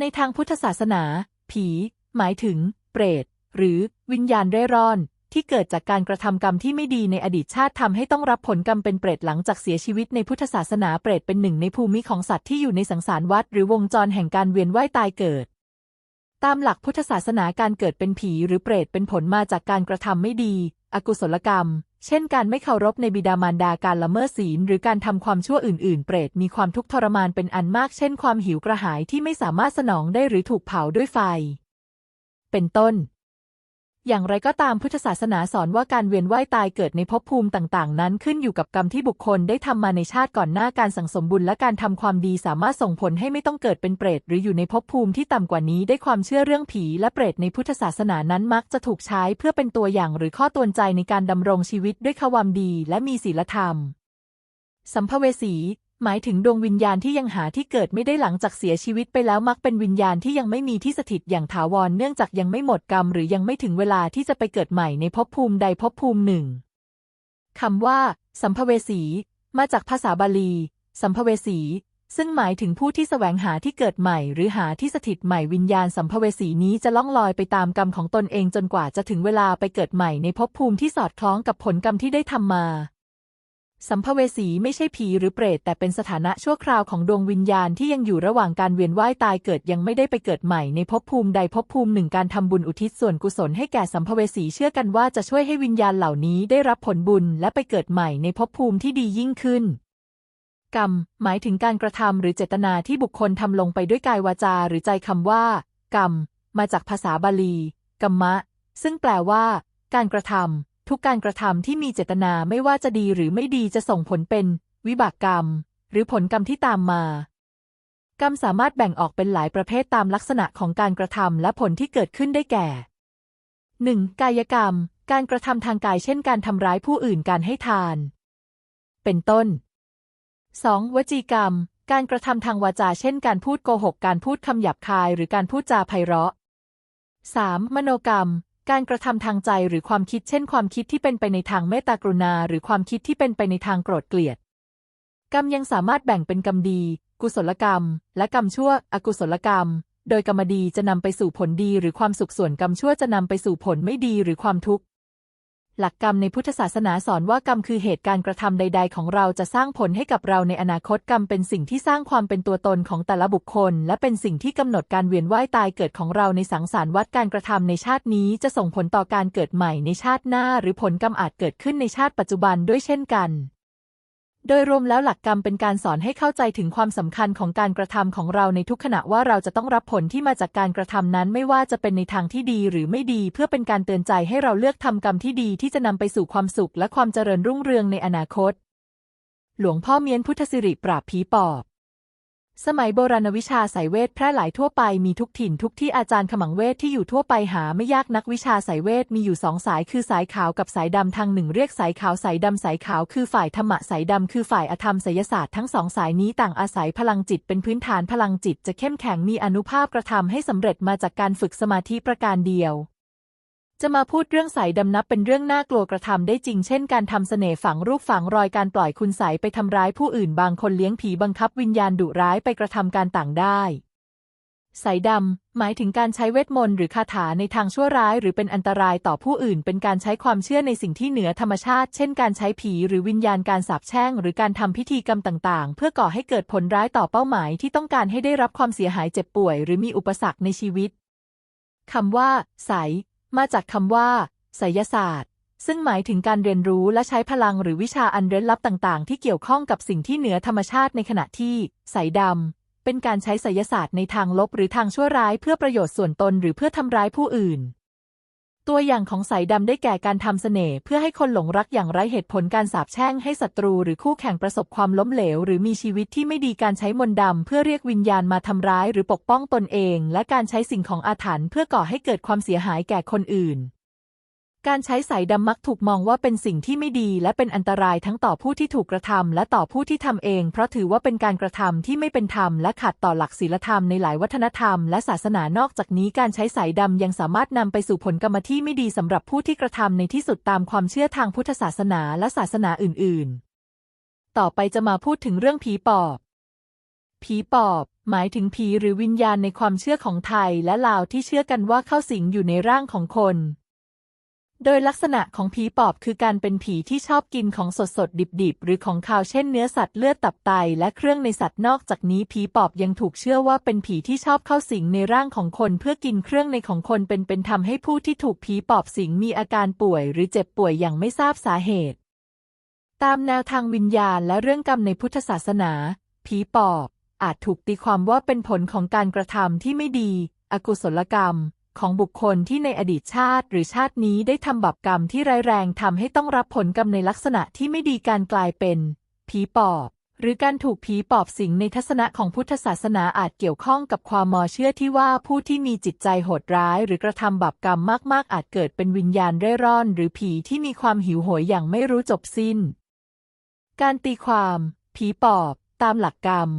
ในทางพุทธศาสนา ผี หมายถึง เปรต หรือ วิญญาณเร่ร่อน ที่เกิดจากการกระทำกรรมที่ไม่ดีในอดีตชาติทำให้ต้องรับผลกรรมเป็นเปรตหลังจากเสียชีวิตในพุทธศาสนาเปรตเป็นหนึ่งในภูมิของสัตว์ที่อยู่ในสังสารวัฏหรือวงจรแห่งการเวียนว่ายตายเกิดตามหลักพุทธศาสนาการเกิดเป็นผีหรือเปรตเป็นผลมาจากการกระทำไม่ดี อกุศลกรรม เช่นการไม่เคารพในบิดามารดาการละเมิดศีล หรือการทำความชั่วอื่น ๆ เปรตมีความทุกข์ทรมานเป็นอันมาก เช่นความหิวกระหายที่ไม่สามารถสนองได้หรือถูกเผาด้วยไฟ เป็นต้น อย่างไรก็ตามพุทธศาสนาสอนว่าการเวียนว่ายตายเกิดในภพภูมิต่างๆ นั้นขึ้นอยู่กับกรรมที่บุคคลได้ทำมาในชาติก่อนหน้าการสั่งสมบุญและการทำความดีสามารถส่งผลให้ไม่ต้องเกิดเป็นเปรตหรืออยู่ในภพภูมิที่ต่ำกว่านี้ได้ความเชื่อเรื่องผีและเปรตในพุทธศาสนานั้นมักจะถูกใช้เพื่อเป็นตัวอย่างหรือข้อตือนใจในการดำรงชีวิตด้วยความดีและมีศีลธรรม สัมภเวสี หมายถึงดวงวิญญาณที่ยังหาที่เกิดไม่ได้หลังจากเสียชีวิตไปแล้วมักเป็นวิญญาณที่ยังไม่มีที่สถิตอย่างถาวรเนื่องจากยังไม่หมดกรรม หรือยังไม่ถึงเวลาที่จะไปเกิดใหม่ในภพภูมิใดภพภูมิหนึ่งคำว่า สัมภเวสี มาจากภาษาบาลี สัมภเวสี ซึ่งหมายถึงผู้ที่แสวงหาที่เกิดใหม่ หรือหาที่สถิตใหม่วิญญาณสัมภเวสีนี้จะล่องลอยไปตามกรรมของตนเองจนกว่าจะถึงเวลาไปเกิดใหม่ในภพภูมิที่สอดคล้องกับผลกรรมที่ได้ทำมา สัมภเวสีไม่ใช่ผีหรือเปรตแต่เป็นสถานะชั่วคราวของดวงวิญญาณที่ยังอยู่ระหว่างการเวียนว่ายตายเกิดยังไม่ได้ไปเกิดใหม่ในภพภูมิใดภพภูมิหนึ่งการทำบุญอุทิศส่วนกุศลให้แก่สัมภเวสีเชื่อกันว่าจะช่วยให้วิญญาณเหล่านี้ได้รับผลบุญและไปเกิดใหม่ในภพภูมิที่ดียิ่งขึ้น กรรม หมายถึงการกระทำหรือเจตนาที่บุคคลทำลงไปด้วยกายวาจาหรือใจคำว่า กรรม มาจากภาษาบาลีกัมมะ ซึ่งแปลว่า การกระทำ ทุกการกระทำที่มีเจตนาไม่ว่าจะดีหรือไม่ดีจะส่งผลเป็น วิบากกรรม หรือผลกรรมที่ตามมา กรรมสามารถแบ่งออกเป็นหลายประเภทตามลักษณะของการกระทำและผลที่เกิดขึ้นได้แก่ 1. กายกรรม การกระทำทางกายเช่นการทำร้ายผู้อื่นการให้ทาน เป็นต้น 2. วจีกรรม การกระทำทางวาจาเช่นการพูดโกหก การพูดคำหยาบคาย หรือการพูดจาไพเราะ 3. มโนกรรม การกระทำทางใจหรือความคิดเช่นความคิดที่เป็นไปในทางเมตตากรุณา หรือความคิดที่เป็นไปในทางโกรธเกลียด กรรมยังสามารถแบ่งเป็นกรรมดี กุศลกรรม และกรรมชั่ว อกุศลกรรม โดยกรรมดีจะนำไปสู่ผลดี หรือความสุขส่วนกรรมชั่วจะนำไปสู่ผลไม่ดีหรือความทุกข์ หลักกรรมในพุทธศาสนาสอนว่ากรรมคือเหตุการณ์กระทำใด ๆ ของเราจะสร้างผลให้กับเราในอนาคตกรรมเป็นสิ่งที่สร้างความเป็นตัวตนของแต่ละบุคคล และเป็นสิ่งที่กำหนดการเวียนว่ายตายเกิดของเราในสังสารวัฏการกระทำในชาตินี้ จะส่งผลต่อการเกิดใหม่ในชาติหน้า หรือผลกรรมอาจเกิดขึ้นในชาติปัจจุบันด้วยเช่นกัน โดยรวมแล้วหลักกรรมเป็นการสอนให้เข้าใจถึงความสำคัญของการกระทำของเราในทุกขณะว่าเราจะต้องรับผลที่มาจากการกระทำนั้นไม่ว่าจะเป็นในทางที่ดีหรือไม่ดี เพื่อเป็นการเตือนใจให้เราเลือกทำกรรมที่ดีที่จะนำไปสู่ความสุขและความเจริญรุ่งเรืองในอนาคต หลวงพ่อเมียนพุทธสิริปราบผีปอบ สมัยโบราณวิชาสายเวทแพร่หลายทั่วไปมีทุกถิ่นทุกที่อาจารย์ขมังเวทที่อยู่ทั่วไปหาไม่ยากนักวิชาสายเวทมีอยู่สองสายคือสายขาวกับสายดำทางหนึ่งเรียกสายขาวสายดำสายขาวคือฝ่ายธรรมะสายดำคือฝ่ายอธรรมไสยศาสตร์ทั้งสองสายนี้ต่างอาศัยพลังจิตเป็นพื้นฐานพลังจิตจะเข้มแข็งมีอนุภาพกระทำให้สำเร็จมาจากการฝึกสมาธิประการเดียว จะมาพูดเรื่องสายดำนับเป็นเรื่องน่ากลัวกระทำได้จริงเช่นการทำเสน่ห์ฝังรูปฝังรอยการปล่อยคุณใสยไปทำร้ายผู้อื่นบางคนเลี้ยงผีบังคับวิญญาณดุร้ายไปกระทำการต่างได้สายดำ หมายถึงการใช้เวทมนต์หรือคาถาในทางชั่วร้าย หรือเป็นอันตรายต่อผู้อื่น เป็นการใช้ความเชื่อในสิ่งที่เหนือธรรมชาติ เช่นการใช้ผีหรือวิญญาณการสาปแช่ง หรือการทำพิธีกรรมต่าง ๆ เพื่อก่อให้เกิดผลร้ายต่อเป้าหมายที่ต้องการให้ได้รับความเสียหายเจ็บป่วย หรือมีอุปสรรคในชีวิตคำว่าไสย มาจากคำว่าไสยศาสตร์ ซึ่งหมายถึงการเรียนรู้และใช้พลังหรือวิชาอันเร้นลับต่างๆ ที่เกี่ยวข้องกับสิ่งที่เหนือธรรมชาติในขณะที่สยดำเป็นการใช้ไสยศาสตร์ในทางลบหรือทางชั่วร้ายเพื่อประโยชน์ส่วนตนหรือเพื่อทำร้ายผู้อื่น ตัวอย่างของสายดำได้แก่การทำเสน่ห์เพื่อให้คนหลงรักอย่างไร้เหตุผลการสาปแช่งให้ศัตรูหรือคู่แข่งประสบความล้มเหลว หรือมีชีวิตที่ไม่ดีการใช้มนต์ดำเพื่อเรียกวิญญาณมาทำร้ายหรือปกป้องตนเอง และการใช้สิ่งของอาถรรพ์เพื่อก่อให้เกิดความเสียหายแก่คนอื่น การใช้สายดำมักถูกมองว่าเป็นสิ่งที่ไม่ดี และเป็นอันตรายทั้งต่อผู้ที่ถูกกระทำและต่อผู้ที่ทำเอง เพราะถือว่าเป็นการกระทำที่ไม่เป็นธรรมและขัดต่อหลักศีลธรรมในหลายวัฒนธรรมและศาสนานอกจากนี้การใช้สายดำยังสามารถนำไปสู่ผลกรรมที่ไม่ดีสำหรับผู้ที่กระทำในที่สุดตามความเชื่อทางพุทธศาสนาและศาสนาอื่น ๆ ต่อไปจะมาพูดถึงเรื่องผีปอบ ผีปอบหมายถึงผีหรือวิญญาณในความเชื่อของไทยและลาวที่เชื่อกันว่าเข้าสิงอยู่ในร่างของคน โดยลักษณะของผีปอบคือการเป็นผีที่ชอบกินของสดสดๆดิบๆ หรือของคาวเช่นเนื้อสัตว์เลือดตับไตและเครื่องในสัตว์นอกจากนี้ผีปอบยังถูกเชื่อว่าเป็นผีที่ชอบเข้าสิงในร่างของคนเพื่อกินเครื่องในของคนเป็นเป็นทำให้ผู้ที่ถูกผีปอบสิงมีอาการป่วยหรือเจ็บป่วยอย่างไม่ทราบสาเหตุ ตามแนวทางวิญญาณและเรื่องกรรมในพุทธศาสนา ผีปอบอาจถูกตีความว่าเป็นผลของการกระทำที่ไม่ดี อกุศลกรรม ของบุคคลที่ในอดีตชาติหรือชาตินี้ได้ทำบาปกรรมที่ร้ายแรงทำให้ต้องรับผลกรรมในลักษณะที่ไม่ดีการกลายเป็น ผีปอบ หรือการถูกผีปอบสิงในทัศนะของพุทธศาสนาอาจเกี่ยวข้องกับความมอเชื่อที่ว่าผู้ที่มีจิตใจโหดร้าย หรือกระทำบาปกรรมมากๆ อาจเกิดเป็นวิญญาณเร่ร่อน หรือผีที่มีความหิวโหยอย่างไม่รู้จบสิ้น การตีความ ผีปอบ ตามหลักกรรม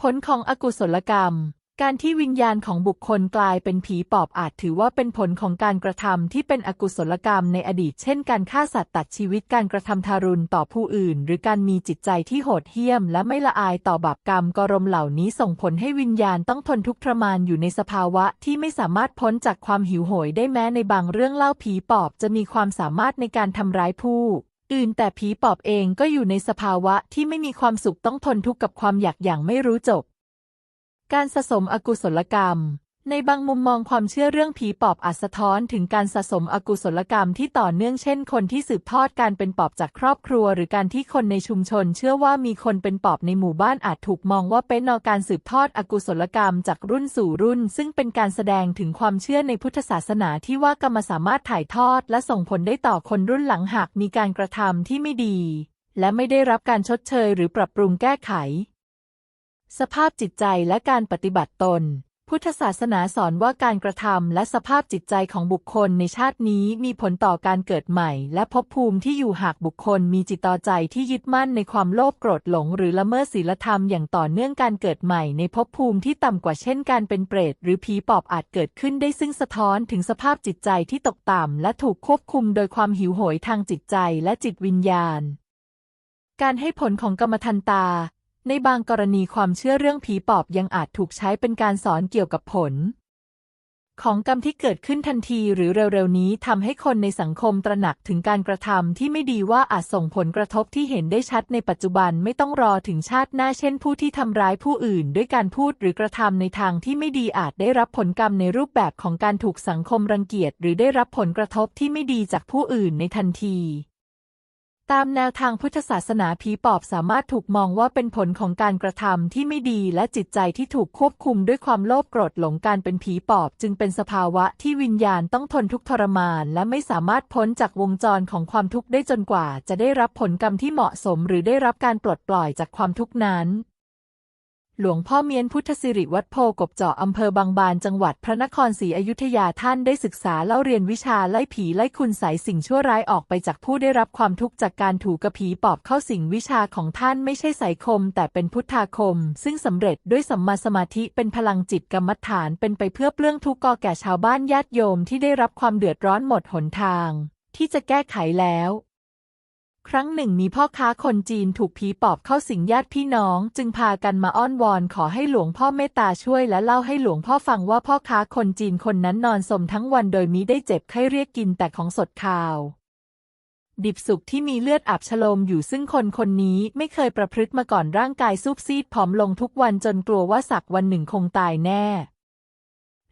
ผลของอกุศลกรรม การที่วิญญาณของบุคคลกลายเป็นผีปอบอาจถือว่าเป็นผลของการกระทำที่เป็นอกุศลกรรมในอดีต เช่น การฆ่าสัตว์ตัดชีวิตการกระทำทารุณต่อผู้อื่น หรือการมีจิตใจที่โหดเหี้ยม และไม่ละอายต่อบาปกรรมกรมเหล่านี้ส่งผลให้วิญญาณต้องทนทุกข์ทรมานอยู่ในสภาวะที่ไม่สามารถพ้นจากความหิวโหยได้แม้ในบางเรื่องเล่าผีปอบจะมีความสามารถในการทำร้ายผู้อื่นแต่ผีปอบเองก็อยู่ในสภาวะที่ไม่มีความสุขต้องทนทุกข์กับความอยากอย่างไม่รู้จบ การสะสมอกุศลกรรม ในบางมุมมองความเชื่อเรื่องผีปอบอาจสะท้อนถึงการสะสมอกุศลกรรมที่ต่อเนื่องเช่น คนที่สืบทอดการเป็นปอบจากครอบครัว หรือการที่คนในชุมชน เชื่อว่ามีคนเป็นปอบในหมู่บ้านอาจถูกมองว่าเป็นนวการสืบทอดอกุศลกรรมจากรุ่นสู่รุ่น ซึ่งเป็นการแสดงถึงความเชื่อในพุทธศาสนาที่ว่ากรรมสามารถถ่ายทอด และส่งผลได้ต่อคนรุ่นหลังหากมีการกระทำที่ไม่ดี และไม่ได้รับการชดเชย หรือปรับปรุงแก้ไข สภาพจิตใจและการปฏิบัติตน พุทธศาสนาสอนว่าการกระทำและสภาพจิตใจของบุคคลในชาตินี้มีผลต่อการเกิดใหม่ และภพภูมิที่อยู่หากบุคคลมีจิตต่อใจที่ยึดมั่นในความโลภโกรธหลง หรือละเมิดศีลธรรมอย่างต่อเนื่องการเกิดใหม่ในภพภูมิที่ต่ำกว่าเช่นการเป็นเปรตหรือผีปอบอาจเกิดขึ้นได้ซึ่งสะท้อนถึงสภาพจิตใจที่ตกต่ำและถูกควบคุมโดยความหิวโหยทางจิตใจและจิตวิญญาณการให้ผลของกรรมทันตา ในบางกรณีความเชื่อเรื่องผีปอบยังอาจถูกใช้เป็นการสอนเกี่ยวกับผล ของกรรมที่เกิดขึ้นทันทีหรือเร็วๆนี้ทำให้คนในสังคมตระหนักถึงการกระทำที่ไม่ดีว่าอาจส่งผลกระทบที่เห็นได้ชัดในปัจจุบันไม่ต้องรอถึงชาติหน้าเช่นผู้ที่ทำร้ายผู้อื่น ด้วยการพูดหรือกระทำในทางที่ไม่ดีอาจได้รับผลกรรมในรูปแบบของการถูกสังคมรังเกียจ หรือได้รับผลกระทบที่ไม่ดีจากผู้อื่นในทันที ตามแนวทางพุทธศาสนาผีปอบสามารถถูกมองว่าเป็นผลของการกระทำที่ไม่ดีและจิตใจที่ถูกควบคุมด้วยความโลภโกรธหลงการเป็นผีปอบ จึงเป็นสภาวะที่วิญญาณต้องทนทุกทรมาน และไม่สามารถพ้นจากวงจรของความทุกข์ได้จนกว่า จะได้รับผลกรรมที่เหมาะสม หรือได้รับการปลดปล่อยจากความทุกข์นั้น หลวงพ่อเมียนพุทธสิริวัดโพกบเจาะอำเภอบางบานจังหวัดพระนครศรีอยุธยาท่านได้ศึกษาเล่าเรียนวิชาไล่ผีไล่คุณใสยสิ่งชั่วร้ายออกไปจากผู้ได้รับความทุกข์จากการถูกกระผีปอบเข้าสิงวิชาของท่านไม่ใช่ไสยคม แต่เป็นพุทธาคม ซึ่งสำเร็จด้วยสัมมาสมาธิเป็นพลังจิตกรรมฐานเป็นไปเพื่อเปลื้องทุกข์ก่อแก่ชาวบ้านญาติโยมที่ได้รับความเดือดร้อนหมดหนทาง ที่จะแก้ไขแล้ว ครั้งหนึ่งมีพ่อค้าคนจีนถูกผีปอบเข้าสิงญาติพี่น้อง จึงพากันมาอ้อนวอนขอให้หลวงพ่อเมตตาช่วยและเล่าให้หลวงพ่อฟังว่าพ่อค้าคนจีนคนนั้นนอนสมทั้งวันโดยมิได้เจ็บไข้เรียกกินแต่ของสดข่าว ดิบสุกที่มีเลือดอาบฉโลมอยู่ซึ่งคนคนนี้ไม่เคยประพฤติมาก่อนร่างกายซูบซีดผอมลงทุกวันจนกลัวว่าสักวันหนึ่งคงตายแน่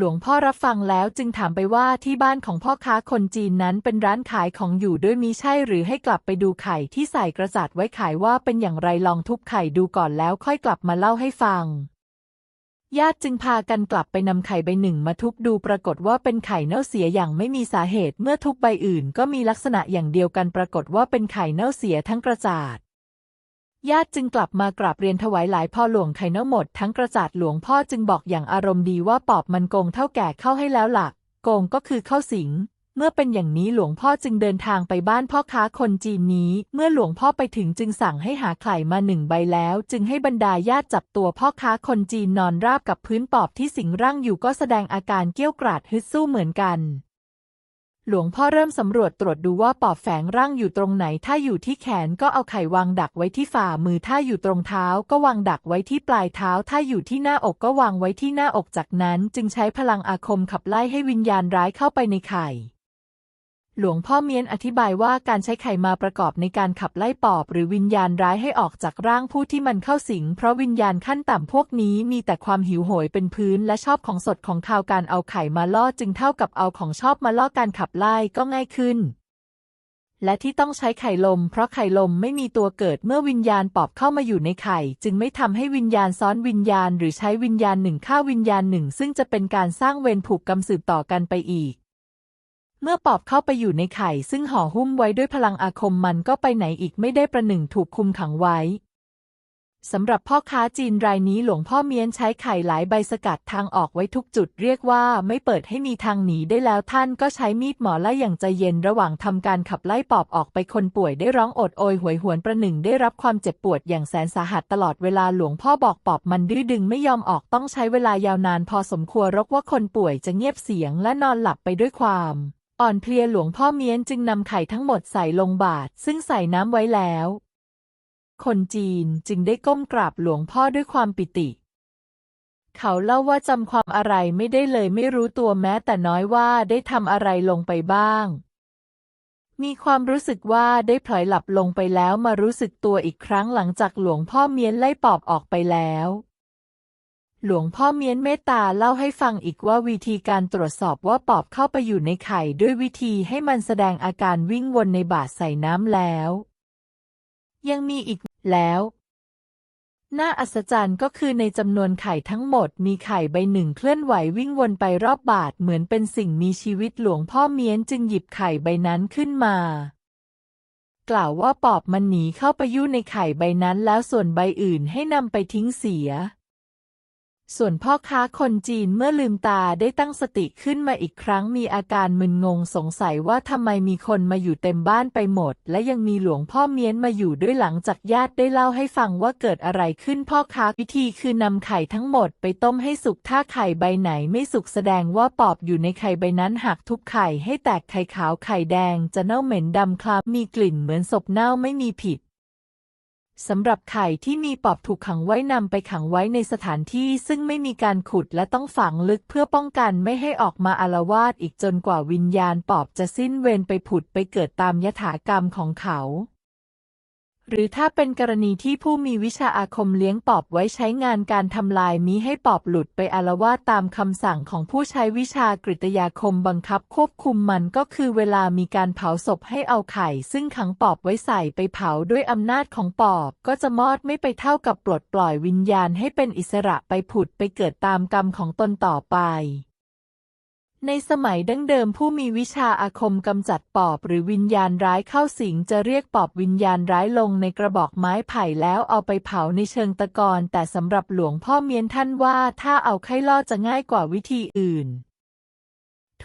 หลวงพ่อรับฟังแล้วจึงถามไปว่าที่บ้านของพ่อค้าคนจีนนั้นเป็นร้านขายของอยู่ด้วยมีใช่หรือให้กลับไปดูไข่ที่ใส่กระจาดไว้ขายว่าเป็นอย่างไรลองทุบไข่ดูก่อนแล้วค่อยกลับมาเล่าให้ฟัง ญาติจึงพากันกลับไปนำไข่ใบหนึ่งมาทุบดูปรากฏว่าเป็นไข่เน่าเสียอย่างไม่มีสาเหตุเมื่อทุบใบอื่น ก็มีลักษณะอย่างเดียวกันปรากฏว่าเป็นไข่เน่าเสียทั้งกระจาด ญาติจึงกลับมากราบเรียนถวายหลายพ่อหลวงไข่เน่าหมด ทั้งกระจาดหลวงพ่อจึงบอกอย่างอารมณ์ดีว่าปอบมันโกงเท่าแก่เข้าให้แล้วหลัก โกงก็คือเข้าสิง เมื่อเป็นอย่างนี้หลวงพ่อจึงเดินทางไปบ้านพ่อค้าคนจีนนี้ เมื่อหลวงพ่อไปถึงจึงสั่งให้หาไข่มาหนึ่งใบแล้ว จึงให้บรรดาญาติจับตัวพ่อค้าคนจีนนอนราบกับพื้นปอบที่สิงร่างอยู่ก็แสดงอาการเกี้ยวกราดฮึดสู้เหมือนกัน หลวงพ่อเริ่มสำรวจตรวจดูว่าปอบแฝงร่างอยู่ตรงไหน ถ้าอยู่ที่แขนก็เอาไข่วางดักไว้ที่ฝ่ามือ ถ้าอยู่ตรงเท้าก็วางดักไว้ที่ปลายเท้า ถ้าอยู่ที่หน้าอกก็วางไว้ที่หน้าอก จากนั้นจึงใช้พลังอาคมขับไล่ให้วิญญาณร้ายเข้าไปในไข่ หลวงพ่อเมียนอธิบายว่าการใช้ไข่มาประกอบในการขับไล่ปอบหรือวิญญาณร้ายให้ออกจากร่างผู้ที่มันเข้าสิง เพราะวิญญาณขั้นต่ำพวกนี้มีแต่ความหิวโหยเป็นพื้นและชอบของสดของคาวการเอาไข่มาล่อจึงเท่ากับเอาของชอบมาล่อการขับไล่ก็ง่ายขึ้น และที่ต้องใช้ไข่ลม เพราะไข่ลมไม่มีตัวเกิดเมื่อวิญญาณปอบเข้ามาอยู่ในไข่ จึงไม่ทำให้วิญญาณซ้อนวิญญาณ หรือใช้วิญญาณหนึ่งฆ่าวิญญาณหนึ่ง ซึ่งจะเป็นการสร้างเวรผูกกรรมสืบต่อกันไปอีก เมื่อปอบเข้าไปอยู่ในไข่ซึ่งห่อหุ้มไว้ด้วยพลังอาคมมันก็ไปไหนอีกไม่ได้ประหนึ่งถูกคุมขังไว้สำหรับพ่อค้าจีนรายนี้หลวงพ่อเมียนใช้ไข่หลายใบสกัดทางออกไว้ทุกจุดเรียกว่าไม่เปิดให้มีทางหนีได้แล้วท่านก็ใช้มีดหมอไล่อย่างใจเย็นระหว่างทำการขับไล่ปอบออกไปคนป่วยได้ร้องโอดโอยหวยหวนประหนึ่งได้รับความเจ็บปวดอย่างแสนสาหัสตลอดเวลาหลวงพ่อบอกปอบมันดื้อดึงไม่ยอมออกต้องใช้เวลายาวนานพอสมควรรกว่าคนป่วยจะเงียบเสียงและนอนหลับไปด้วยความ อ่อนเพลียหลวงพ่อเมียนจึงนำไข่ทั้งหมดใส่ลงบาตรซึ่งใส่น้ำไว้แล้ว คนจีนจึงได้ก้มกราบหลวงพ่อด้วยความปิติ เขาเล่าว่าจำความอะไรไม่ได้เลยไม่รู้ตัวแม้แต่น้อยว่าได้ทำอะไรลงไปบ้าง มีความรู้สึกว่าได้พลอยหลับลงไปแล้วมารู้สึกตัวอีกครั้งหลังจากหลวงพ่อเมียนไล่ปอบออกไปแล้ว หลวงพ่อเมียนเมตตาเล่าให้ฟังอีกว่าวิธีการตรวจสอบว่าปอบเข้าไปอยู่ในไข่ด้วยวิธีให้มันแสดงอาการวิ่งวนในบาตรใส่น้ำแล้ว ยังมีอีกแล้วน่าอัศจรรย์ก็คือในจำนวนไข่ทั้งหมดมีไข่ใบหนึ่งเคลื่อนไหววิ่งวนไปรอบบาทเหมือนเป็นสิ่งมีชีวิตหลวงพ่อเมียนจึงหยิบไข่ใบนั้นขึ้นมา กล่าวว่าปอบมันหนีเข้าไปยุ่ในไข่ใบนั้นแล้วส่วนใบอื่นให้นำไปทิ้งเสีย ส่วนพ่อค้าคนจีนเมื่อลืมตาได้ตั้งสติขึ้นมาอีกครั้งมีอาการมึนงงสงสัยว่าทำไมมีคนมาอยู่เต็มบ้านไปหมด และยังมีหลวงพ่อเมียนมาอยู่ด้วยหลังจากญาติได้เล่าให้ฟังว่าเกิดอะไรขึ้นพ่อค้าวิธีคือนำไข่ทั้งหมดไปต้มให้สุกถ้าไข่ใบไหนไม่สุกแสดงว่าปอบอยู่ในไข่ใบนั้นหากทุบไข่ให้แตกไข่ขาวไข่แดงจะเน่าเหม็นดำคล้ำมีกลิ่นเหมือนศพเน่าไม่มีผิด สำหรับไข่ที่มีปอบถูกขังไว้นำไปขังไว้ในสถานที่ซึ่งไม่มีการขุดและต้องฝังลึกเพื่อป้องกันไม่ให้ออกมาอารวาสอีกจนกว่าวิญญาณปอบจะสิ้นเวรไปผุดไปเกิดตามยถากรรมของเขา หรือถ้าเป็นกรณีที่ผู้มีวิชาอาคมเลี้ยงปอบไว้ใช้งานการทำลายมิให้ปอบหลุดไปอาละวาดตามคำสั่งของผู้ใช้วิชากฤตยาคมบังคับควบคุมมันก็คือเวลามีการเผาศพให้เอาไข่ ซึ่งขังปอบไว้ใส่ไปเผาด้วยอำนาจของปอบ ก็จะมอดไม่ไปเท่ากับปลดปล่อยวิญญาณให้เป็นอิสระไปผุดไปเกิดตามกรรมของตนต่อไป ในสมัยดั้งเดิมผู้มีวิชาอาคมกำจัดปอบหรือวิญญาณร้ายเข้าสิงจะเรียกปอบวิญญาณร้ายลงในกระบอกไม้ไผ่แล้วเอาไปเผาในเชิงตะกอนแต่สำหรับหลวงพ่อเมียนท่านว่าถ้าเอาไข้ล่อจะง่ายกว่าวิธีอื่น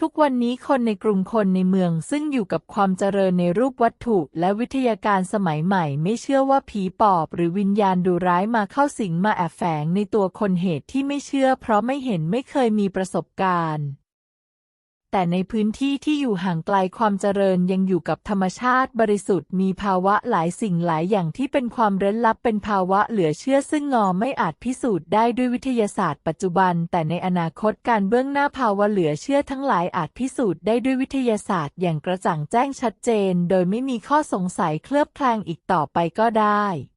ทุกวันนี้คนในกรุงคนในเมืองซึ่งอยู่กับความเจริญในรูปวัตถุและวิทยาการสมัยใหม่ไม่เชื่อว่าผีปอบหรือวิญญาณดุร้ายมาเข้าสิงมาแอบแฝงในตัวคนเหตุที่ไม่เชื่อ เพราะไม่เห็นไม่เคยมีประสบการณ์ แต่ในพื้นที่ที่อยู่ห่างไกลความเจริญยังอยู่กับธรรมชาติบริสุทธิ์มีภาวะหลายสิ่งหลายอย่างที่เป็นความเร้นลับเป็นภาวะเหลือเชื่อซึ่งงอไม่อาจพิสูจน์ได้ด้วยวิทยาศาสตร์ปัจจุบัน แต่ในอนาคตการเบื้องหน้าภาวะเหลือเชื่อทั้งหลายอาจพิสูจน์ได้ด้วยวิทยาศาสตร์ อย่างกระจ่างแจ้งชัดเจน โดยไม่มีข้อสงสัยเคลือบแคลงอีกต่อไปก็ได้